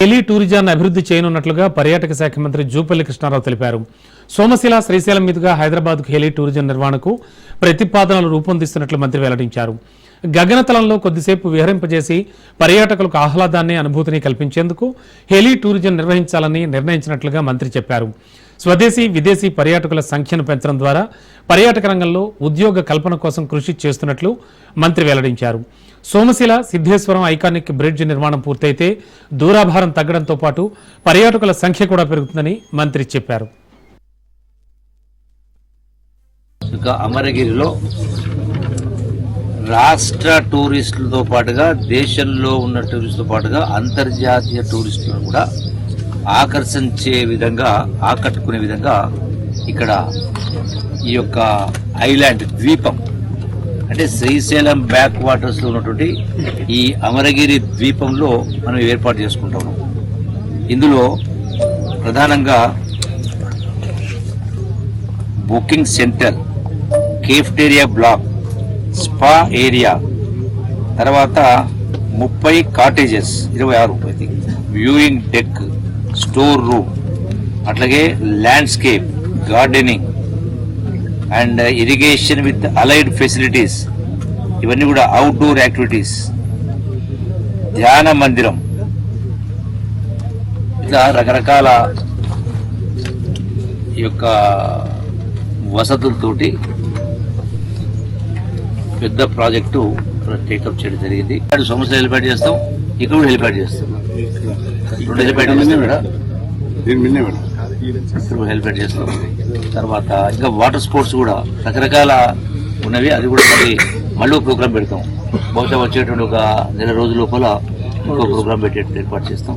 Tele టూరిజాన్ని అభివృద్ధి చేయనున్నట్లుగా పర్యాటక శాఖ మంత్రి జూపల్లి కృష్ణారావు తెలిపారు. సోమశిల శ్రీశైలం మీదుగా హైదరాబాద్కు హెలి టూరిజం నిర్వహణకు ప్రతిపాదనలు రూపొందిస్తున్నట్లు మంత్రి వెల్లడించారు. గగనతలంలో కొద్దిసేపు విహరింపజేసి పర్యాటకులకు ఆహ్లాదాన్ని అనుభూతిని కల్పించేందుకు హెలి టూరిజం నిర్వహించాలని నిర్ణయించినట్లుగా మంత్రి చెప్పారు. స్వదేశీ విదేశీ పర్యాటకుల సంఖ్యను పెంచడం ద్వారా పర్యాటక రంగంలో ఉద్యోగ కల్పన కోసం కృషి చేస్తున్నట్లు మంత్రి వెల్లడించారు. సోమశిల సిద్ధేశ్వరం ఐకానిక్ బ్రిడ్జ్ నిర్మాణం పూర్తయితే దూరాభారం తగ్గడంతో పాటు పర్యాటకుల సంఖ్య కూడా పెరుగుతుందని మంత్రి చెప్పారు. ఇంకా అమరగిరిలో రాష్ట్ర టూరిస్టులతో పాటుగా దేశంలో ఉన్న టూరిస్టులతో పాటుగా అంతర్జాతీయ టూరిస్టులను కూడా ఆకర్షించే విధంగా ఆకట్టుకునే విధంగా ఇక్కడ ఈ యొక్క ఐలాండ్ ద్వీపం అంటే శ్రీశైలం బ్యాక్ వాటర్స్లో ఉన్నటువంటి ఈ అమరగిరి ద్వీపంలో మనం ఏర్పాటు చేసుకుంటాము. ఇందులో ప్రధానంగా booking centre cafeteria block spa area తర్వాత ముప్పై కాటేజెస్ ఇరవై ఆరు ఇది వ్యూయింగ్ డెక్ స్టోర్ రూమ్ అట్లాగే landscape gardening and uh, irrigation with allied facilities ఇవన్నీ కూడా అవుట్డోర్ యాక్టివిటీస్ ధ్యాన మందిరం. ఇట్లా రకరకాల ఈ యొక్క వసతులతోటి పెద్ద ప్రాజెక్టు టేకప్ చేయడం జరిగింది. ఇక్కడ సంవత్సరం చేస్తాం ఇక్కడ కూడా హెలిప్యాడ్ చేస్తాం. రెండు హెలిప్యాడ్ చేస్తాం దీని మేడం. చేస్తాం తర్వాత ఇంకా వాటర్ స్పోర్ట్స్ కూడా రకరకాల ఉన్నవి. అది కూడా మళ్ళీ మళ్ళీ ప్రోగ్రామ్ పెడతాం. బహుశా వచ్చేటువంటి ఒక నెల రోజుల లోపల ఇంకో ప్రోగ్రామ్ పెట్టేట్టు ఏర్పాటు చేస్తాం.